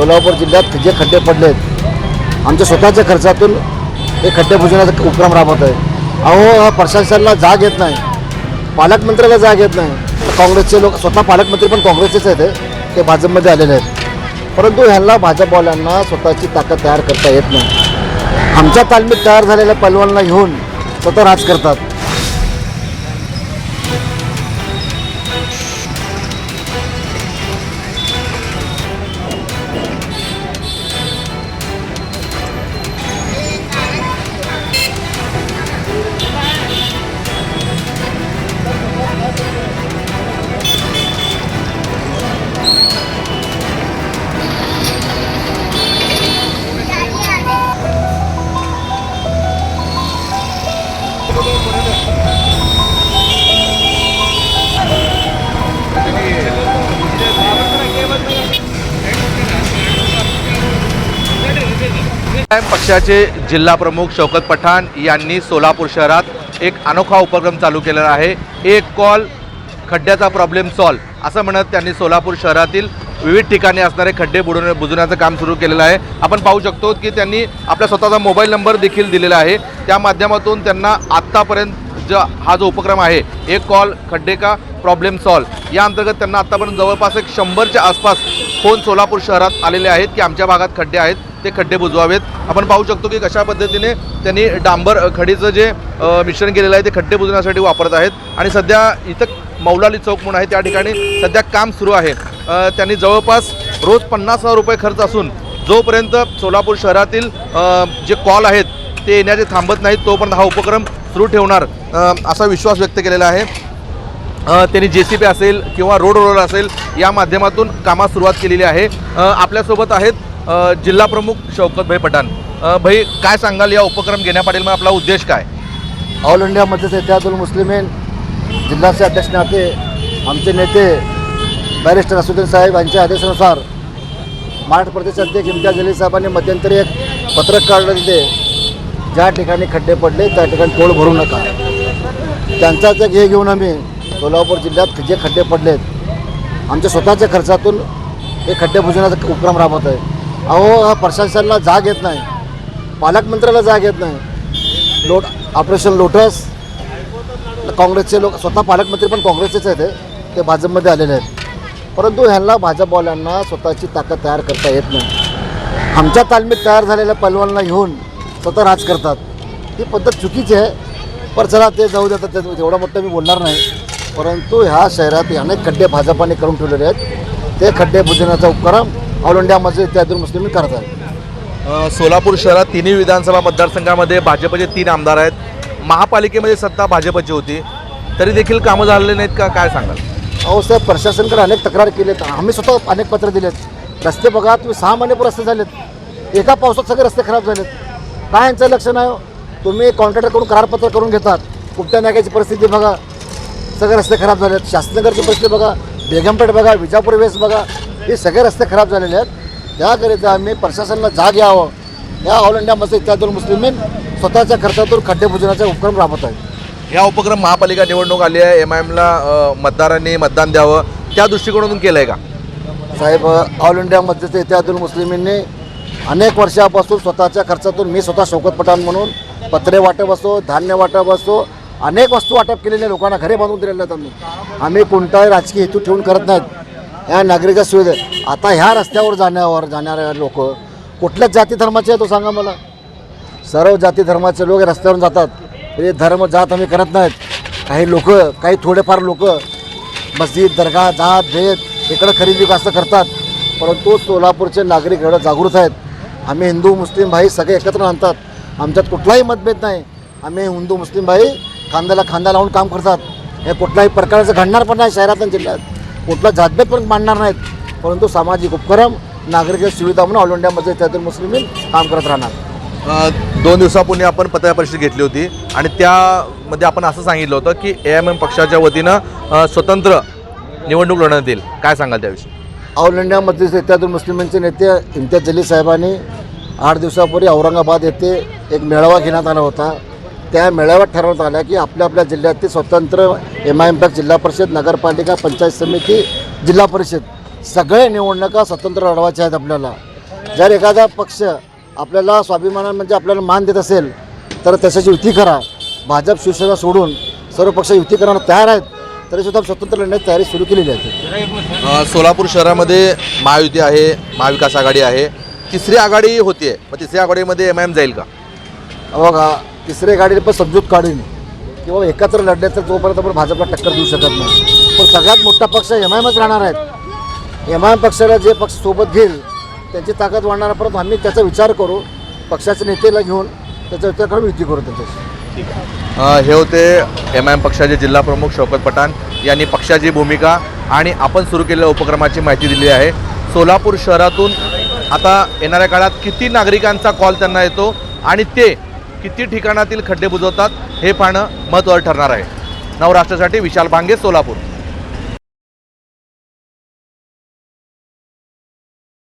सोलापूर जिल्ह्यात जे खड्डे पडलेत आमच्या स्वतःच्या खर्चातून हे खड्डे बुजवण्याचा उपक्रम राबवत आहे. अहो हा प्रशासनाला जाग येत नाही. पालकमंत्र्याला जाग येत नाही. काँग्रेसचे लोक स्वतः पालकमंत्री पण काँग्रेसचेच आहेत ते भाजपमध्ये आलेले आहेत. परंतु ह्यांना भाजपवाल्यांना स्वतःची ताकद तयार करता येत नाही. आमच्या तालमीत तयार झालेल्या पलवानला घेऊन स्वतः राज करतात. पक्षाचे जिल्हा प्रमुख शौकत पठाण यांनी सोलापूर शहरात एक अनोखा उपक्रम चालू केलेला आहे. एक कॉल खड्ड्याचा प्रॉब्लेम सॉल्व असं म्हणत त्यांनी सोलापूर शहरातील विविध ठिकाणी असणारे खड्डे बुडवणे बुजवण्याचं काम सुरू केलेलं आहे. आपण पाहू शकतो की त्यांनी आपला स्वतःचा मोबाईल नंबर देखील दिलेला आहे. त्या माध्यमातून त्यांना आत्तापर्यंत ज हा जो उपक्रम आहे एक कॉल खड्डे का प्रॉब्लेम सॉल्व या अंतर्गत त्यांना आत्तापर्यंत जवळपास एक शंभरच्या आसपास फोन सोलापूर शहरात आलेले आहेत की आमच्या भागात खड्डे आहेत. ते खड्डे बुजवावेत. आपण पाहू शकतो की कशा पद्धतीने त्यांनी डांबर खडीचं जे मिश्रण केलेलं आहे ते खड्डे बुजवण्यासाठी वापरत आहेत. आणि सध्या इथं मौलाली चौक म्हणून आहे त्या ठिकाणी सध्या काम सुरू आहे. त्यांनी जवळपास रोज पन्नास हजार रुपये खर्च असून जोपर्यंत सोलापूर शहरातील जे कॉल आहेत ते येण्याचे थांबत नाहीत तोपर्यंत हा उपक्रम सुरू ठेवणार असा विश्वास व्यक्त केलेला आहे. त्यांनी जे सी पी असेल किंवा रोड रोलर असेल या माध्यमातून कामास सुरुवात केलेली आहे. आपल्यासोबत आहेत जिल्हाप्रमुख जिल्हा प्रमुख पठाण भाई काय सांगाल या उपक्रम घेण्यापाठील मग आपला उद्देश काय? ऑल इंडिया मध्येच इतिहादुल मुस्लिमीन जिल्ह्याचे अध्यक्ष नाते आमचे नेते बॅरिस्टर असुद्दीन साहेब यांच्या आदेशानुसार महाराष्ट्र प्रदेश अध्यक्ष इम्तियाज अली साहेबांनी मध्यंतरी एक पत्रक काढलं तिथे. ज्या ठिकाणी खड्डे पडले त्या ठिकाणी टोळ भरू नका. त्यांचाच एक हे घेऊन आम्ही सोलापूर जिल्ह्यात जे खड्डे पडलेत आमच्या स्वतःच्या खर्चातून हे खड्डे बुजवण्याचा उपक्रम राबवत आहे अहो हा प्रशासनाला जाग येत नाही. पालकमंत्र्याला जाग येत नाही. लोट ऑपरेशन लोटस काँग्रेसचे लोक स्वतः पालकमंत्री पण काँग्रेसचेच आहेत ते भाजपमध्ये आलेले आहेत. परंतु ह्यांना भाजपवाल्यांना स्वतःची ताकद तयार करता येत नाही. आमच्या तालमीत तयार झालेल्या पलवानला घेऊन स्वतः राज करतात. ही पद्धत चुकीची आहे. पर चला ते जाऊ देतात ते एवढं मोठं मी बोलणार नाही. परंतु ह्या शहरात अनेक खड्डे भाजपाने करून ठेवलेले आहेत. ते खड्डे बुजवण्याचा उपक्रम ऑल इंडियामध्ये इत्यादी मुस्लिम करत आहेत अ, सोलापूर शहरात तिन्ही विधानसभा मतदारसंघामध्ये भाजपचे तीन आमदार आहेत. महापालिकेमध्ये सत्ता भाजपची होती. तरी देखील कामं झालेली नाहीत का? काय सांगाल? अहो साहेब प्रशासनाकडे अनेक तक्रार केलेत. आम्ही स्वतः अनेक पत्र दिलेत. रस्ते बघा तुम्ही सहा महिने रस्ते झालेत. एका पावसात सगळे रस्ते खराब झालेत. काय यांचं लक्ष नाही? तुम्ही कॉन्ट्रॅक्टरकडून करारपत्र करून घेतात. कुठल्या नाक्याची परिस्थिती बघा. सगळे रस्ते खराब झालेत. शास्त्रनगरची परिस्थिती बघा. बेगमपेठ बघा. विजापूर वेस बघा. हे सगळे रस्ते खराब झालेले आहेत. त्याकरिता आम्ही प्रशासनाला जाग यावं. या ऑल इंडिया मस्जिद इत्यादुल मुस्लिमीन स्वतःच्या खर्चातून खड्डे बुजवण्याचा उपक्रम राबवत आहेत. या उपक्रम महापालिका निवडणूक आली आहे. एम आय एमला मतदारांनी मतदान द्यावं. त्या दृष्टिकोनातून केलं आहे का? साहेब ऑल इंडिया मस्जिद इत्यादुल मुस्लिमींनी अनेक वर्षापासून स्वतःच्या खर्चातून मी स्वतः शौकत पठाण म्हणून पत्रे वाटप असो धान्य वाटप असो अनेक वस्तू वाटप केलेल्या लोकांना घरे बांधून दिलेल्या आहेत आम्ही. आम्ही कोणताही राजकीय हेतू ठेवून करत नाहीत. या नागरिक सुविधा आता ह्या रस्त्यावर जाण्यावर जाणाऱ्या लोक कुठल्याच जाती धर्माचे आहे तो सांगा मला. सर्व जाती धर्माचे लोक रस्त्यावरून जातात. हे धर्म जात आम्ही करत नाहीत. काही लोक काही थोडेफार लोक मस्जिद दर्गा जात भेद इकडं खरेदी असं करतात. परंतु सोलापूरचे नागरिक एवढं जागृत आहेत. आम्ही हिंदू मुस्लिम भाई सगळे एकत्र आणतात. आमच्यात कुठलाही मतभेद नाही. आम्ही हिंदू मुस्लिम भाई खांद्याला खांदा लावून काम करतात. हे कुठल्याही प्रकारचं घडणार पण नाही शहरात आणि जिल्ह्यात. कुठला जातभेद पण मांडणार नाहीत. परंतु सामाजिक उपक्रम नागरिक सुविधा म्हणून ऑल इंडियामध्ये त्यातून मुस्लिमीन काम करत राहणार. दोन दिवसापूर्वी आपण पत्रकार परिषद घेतली होती आणि त्यामध्ये आपण असं सांगितलं होतं की ए एम एम पक्षाच्या वतीनं स्वतंत्र निवडणूक लढवण्यात येईल. काय सांगाल त्याविषयी? ऑल इंडियामध्ये इत्यादुल मुस्लिमांचे नेते इम्तियाज जली साहेबांनी आठ दिवसापूर्वी औरंगाबाद येथे एक मेळावा घेण्यात आला होता. त्या मेळाव्यात ठरवण्यात आलं की आपल्या आपल्या जिल्ह्यातील स्वतंत्र एम आय एम पॅक जिल्हा परिषद नगरपालिका पंचायत समिती जिल्हा परिषद सगळे निवडणुका स्वतंत्र लढवायच्या आहेत आपल्याला. जर एखादा पक्ष आपल्याला स्वाभिमान म्हणजे आपल्याला मान देत असेल तर त्याच्याची युती करा. भाजप शिवसेना सोडून सर्व पक्ष युती करण्याला तयार आहेत तरीसुद्धा स्वतंत्र लढण्याची तयारी सुरू केलेली आहे. सोलापूर शहरामध्ये महायुती आहे महाविकास आघाडी आहे. तिसरी आघाडी होतीये मग तिसऱ्या आघाडीमध्ये एम आय एम जाईल का? बघा तिसऱ्या गाडीने पण समजूत काढून किंवा एकत्र लढण्यात तर तोपर्यंत आपण भाजपला टक्कर देऊ शकत नाही. पण सगळ्यात मोठा पक्ष एम आय एमच राहणार आहेत एम आय एम पक्षाला जे पक्ष सोबत घेईल त्यांची ताकद वाढणार परंतु आम्ही त्याचा विचार करू पक्षाच्या नेतेला घेऊन त्याचा विचार करून युती करू त्याच्याशी. हे होते एम आय एम पक्षाचे जिल्हा प्रमुख शौकत पठाण यांनी पक्षाची भूमिका आणि आपण सुरू केलेल्या उपक्रमाची माहिती दिली आहे. सोलापूर शहरातून आता येणाऱ्या काळात किती नागरिकांचा कॉल त्यांना येतो आणि ते किती ठिकाणातील खड्डे बुजवतात हे पाहणं महत्त्वाचं ठरणार आहे. नवराष्ट्रासाठी विशाल भांगे सोलापूर.